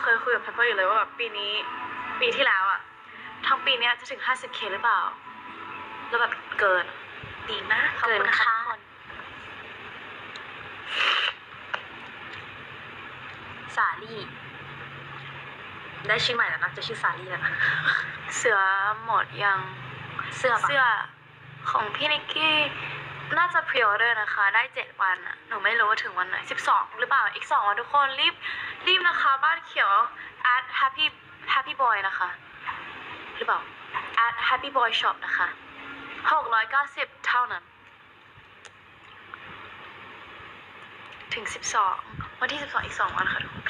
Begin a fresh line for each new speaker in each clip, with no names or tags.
เคยคุยกับแพปเปอร์อยู่เลยว่าแบบปีนี้ปีที่แล้วอะทั้งปีเนี้ยจะถึง 50k หรือเปล่า แล้วแบบเกิน ดีมากขอบ
เกิ
คุ
น
ณนะคะ
คา
ทุกค
ด
น
สาลี่ ได้ชื่อใหม่แล้วนะ จะชื่อสาลี่แล้วนะ
เสือหมดยัง
เสื้อปะ
เสื้อของพี่นิกกี้น่าจะพรีออเดอร์นะคะ ได้เจ็ดวันอะหนูไม่รู้ว่าถึงวันไหนสิบสองหรือเปล่า อีกสองวันทุกคนรีบ รีบนะคะ บ้านเขียว at happy happy boy นะคะ หรือเปล่า at happy boy shop นะคะหกร้อยเก้าสิบเท่านั้น ถึงสิบสองวันที่สิบสองอีกสองวันค่ะทุกคน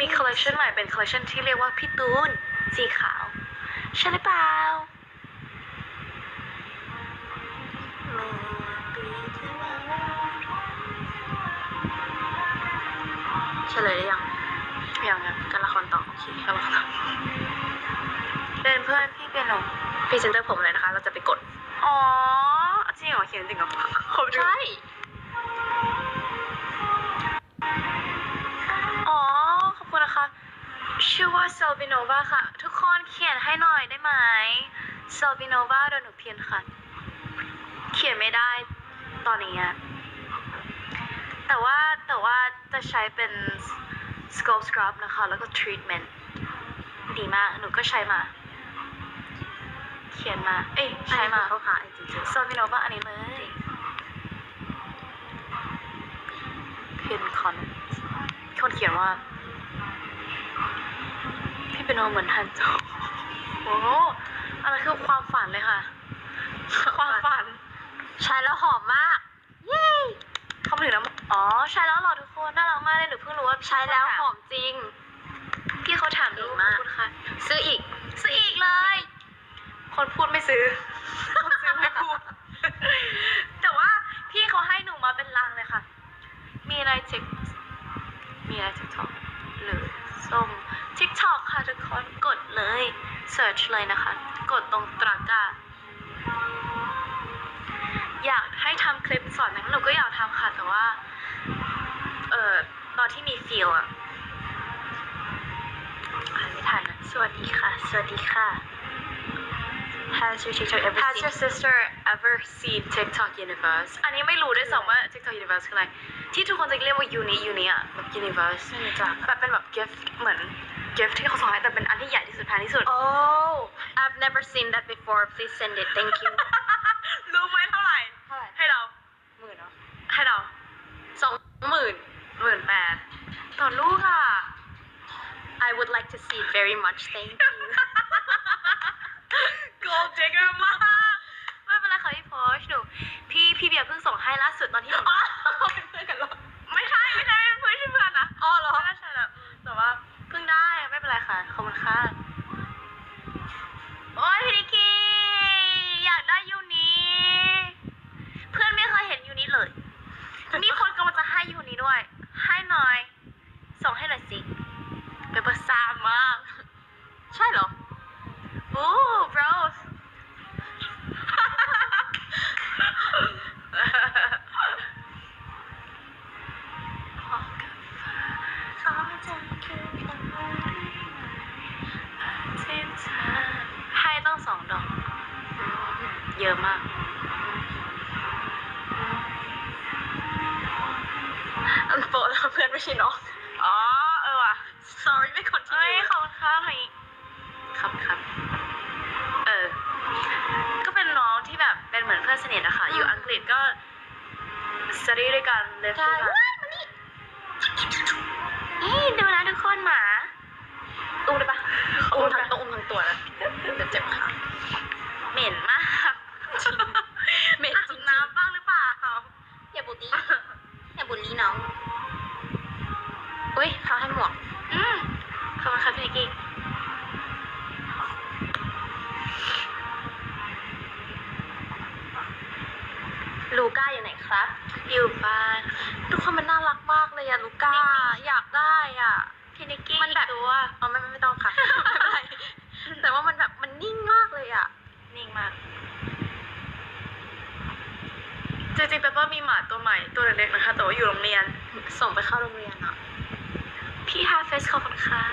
มีคอลเลคชันใหม่เป็นคอลเลคชันที่เรียกว่าพี่ตูนสีขาว ใช่หรือเปล่า
เฉลยได้ยัง
ยังยัง
การละครต่อโอเค
กำลังทำเป็นเพื่อนพี่เป็นหนู
พรีเซนเตอร์ผมเลยนะคะ เราจะไปกด
อ๋อจริงเหรอเขียนจริงเหรอขอบดู
ใช่
อ๋อขอบคุณนะคะ ชื่อว่าเซลวิโนวาค่ะ ทุกคนเขียนให้หน่อยได้ไหมเซลวิโนวาโดยหนูเพียนค่ะ เขียนไม่ได้ตอนนี้อะ แต่ว่าแต่ว่าจะใช้เป็น scope scrub นะคะ แล้วก็ treatment ดีมาก หนูก็ใช้มา เขียนมา เอ้ย ใช้มา
เขาหาไอจีเจอ
ซาวิโนวาอันนี้เลยเพนคอนคนเขียนว่า พี่เป็นโนเหมือนทันโจโอ้โหอันนั้นคือความฝันเลยค่ะ ความฝัน
ใช้แล้วหอมมากเย้
เข้ามา ถึงแล้วอ๋อใช่แล้วเหรอทุกคนน่ารักมากเลยหนูเพิ่งรู้ว่า
ใช้แล้วหอมจริง
พี่เขาถามดู
ดีมาก
ขอบคุณค่ะ
ซื้ออีก
ซื้ออีกเลย คนพูดไม่ซื้อคนซื้อไม่พูด แต่ว่าพี่เขาให้หนูมาเป็นลังเลยค่ะ มีอะไรทิกมีอะไรทิกทอกหรือส้มทิกทอกค่ะทุกคนกดเลย search เลยนะคะ กดตรงตะกร้า อยากให้ทำคลิปสอนนั้นหนูก็อยากทำค่ะ แต่ว่า เอ่อตอนที่มีฟีลอะอ่านไม่ทันอะสวัสดีค่ะ
สวัสดีค่ะ Has your TikTok ever
Has
seen
your sister ever seen TikTok Universe อันนี้ไม่รู้ด้วยซ้ำว่า TikTok Universe คืออะไร ที่ทุกคนจะเรียกว่า Uni Uni อะแบบ Universe
ไม่รู้จัก
แบบเป็นแบบ gift เหมือน gift ที่เขาส่งให้แต่เป็นอันที่ใหญ่ที่สุดแพงที่สุด
Oh I've never seen that before please send it thank you
ให้เรา
สองหมื่น
หมื่นแปดต่อลูกอะ
I would like to see it very much thank you
gold digger มากไม่เป็นไรค่ะพี่โพชหนูพี่พี่เบียร์เพิ่งส่งให้ล่าสุดตอนที่หนู
เป็นเพื่อนกันเหรอ
ไม่ใช่ไม่ใช่ไม่ใช่เพื่อนนะ
อ๋อเหรอ
ไม่ใช่นะแต่ว่าเพิ่งได้ไม่เป็นไรค่ะขอบคุณค่ะโอ้ยพี่นิกกี้อยากได้ยูนี้ เพื่อนไม่เคยเห็นยูนี้เลย มีคนกำลังจะให้ยูนี้ด้วย ให้หน่อย ส่งให้หน่อยสิเป็นเบอร์สามมาก
ใช่เหรอ
โอ้ bro ให้ต้องสองดอก เยอะมาก
อันโปะแล้วเพื่อนไม่ใช่น้อง
อ๋อ เออว่ะ
sorry ไม่คน
เอ้
ที่
ย ขอบคุณครับหน่อยครับครับ เออ ก็เป็นน้องที่แบบเป็นเหมือนเพื่อนสนิทอะค่ะ อยู่อังกฤษก็ study ด้วยกันเรียน
ใช่
ด้วยกัน
ว้ายมานี่
นี่ดูนะทุกคนหมา
อุ้มได้ปะอุ้มทั้งตัวอุ้มทั้งตัวนะเดี๋ยวเจ็บขา
เหม็นมาก
ก้าอยู่ไหนครับ
อยู่บ้าน
ทุกคนมันน่ารักมากเลยอะลูก้า อยากได้อะ
พี่นิกกี้
มันแบบ
ตัว
อ๋อไม่ไม่ไม่ต้องค่ะ ไม่เป็นไร แต่ว่ามันแบบมันนิ่งมากเลยอะ
นิ่งมาก จริงๆเปเปอร์มีหมาตัวใหม่ตัวเล็กๆนะคะ แต่ว่าอยู่โรงเรียน
ส่งไปเข้าโรงเรียนอะ
อพี่ฮาเฟสขอบคุณค่ะ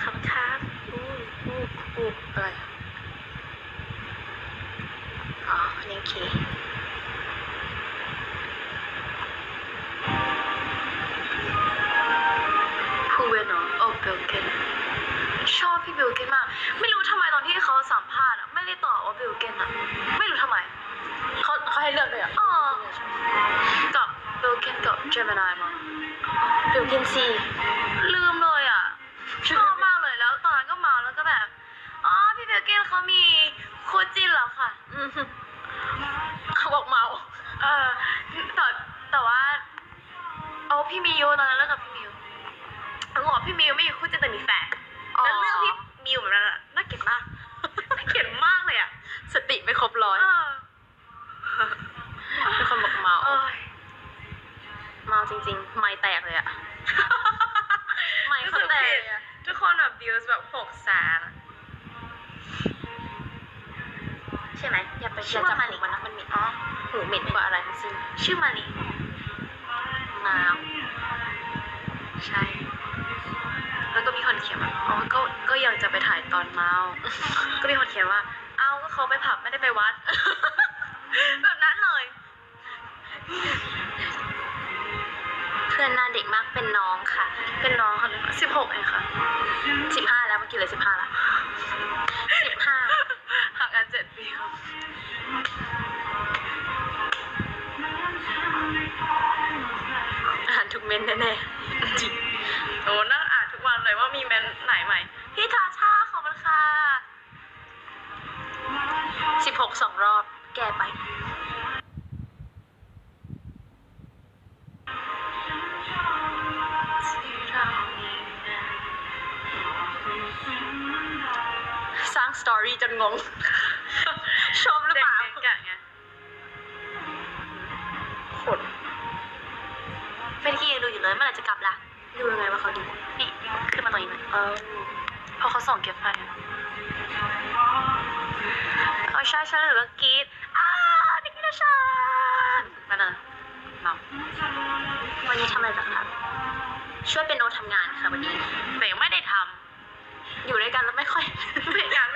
ขอบคุณครับ
อู้อู้อู้อะไรอะอ๋ออันนี้โอเค
เบลเกนมาก ไม่รู้ทำไมตอนที่เขาสัมภาษณ์อะไม่ได้ตอบว่าเบลเกนอะไม่รู้ทำไม
เขาเขาให้เลือกเลยอะ
อ๋อกับเบลเกนกับเจมินายมั้ง
ดูกินซี
ลืมเลยอะชอบมากเลยแล้วตอนนั้นก็เมาแล้วก็แบบอ๋อพี่เบลเกนเขามีคู่จิ้นแล้วค่ะ
อืมเขาบอกเมา
เออแต่แต่ว่า เอาพี่มิวตอนนั้นเลิกกับพี่มิวเขาบอกว่าพี่มิวไม่มีคู่จิ้นแต่มีแฟน
อ๋อ
แล้วเรื่องพี่ มิวแบบนั้นอะน่าเกลียดมาก น่าเกลียดมากเลยอะ
สติไม่ครบร้อย
เออ
มีคนบอกเมา
เอ้ย
เมาจริง ๆ ไม่แตกเลยอะไม่เขาแตกเลยอะ
ทุกคนแบบวิวแบบหกแสนอะ
ใช่ไหมอย่าไป
ชื่
อย่า
อว่า
จับ
มา
หู
ริ
มันนะมันเหม็นอ๋อหูเหม็นกว่าอะไรทั้งสิ้น
ชื่อมาลี
มาว
ใช่แล้วก็มี คนเขียนว่าอ๋อก็ก็ยังจะไปถ่ายตอนเมา ก็มีคนเขียนว่า เอ้าก็เขาไปผับไม่ได้ไปวัด แบบนั้นเลย
เพื่อนหน้าเด็กมากเป็นน้องค่ะ
เป็นน้องคนนึงสิบหกเองค่ะ
สิบห้าแล้วเมื่อกี้เลยสิบห้าละสิบห้า
ห่างกันเจ็ดปีครับ
อ่านทุกเม้นแน่ๆจริง
โอ้นั่งอ่า นทุกวันเลยว่ามีแมนไหนใหม่ พี่ทาชาขอบคุณค่ะ
สิบหกสองรอบ แก้ไป สร้างสตอรี่จนงง ชมหรือเปล่า
เด็กๆกะไง
ขนไม่ได้กี้ยังดูอยู่เลยเมื่อไหร่จะกลับล่ะ ดูยังไงว่าเขาดู
นี่ ขึ้นมาตรงนี้หน่อย
เออ
พราะเขาส่งเก็บไปอะเอาช่ใช่หรือว่ากรีดอ้านิกกี้นาชานมาเลยมา
วันนี้ทำอะไรต่างครับช่วยเป็นโนทำงานค่ะวันนี้
แต่ยังไม่ได้ทำ
อยู่ด้วยกันแล้วไม่ค่อย
ไม่งาน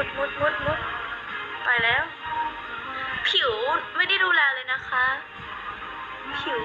มุดมุ
ดมุดมุดไปแล้ว ผิวไม่ได้ดูแลเลยนะคะ ผิว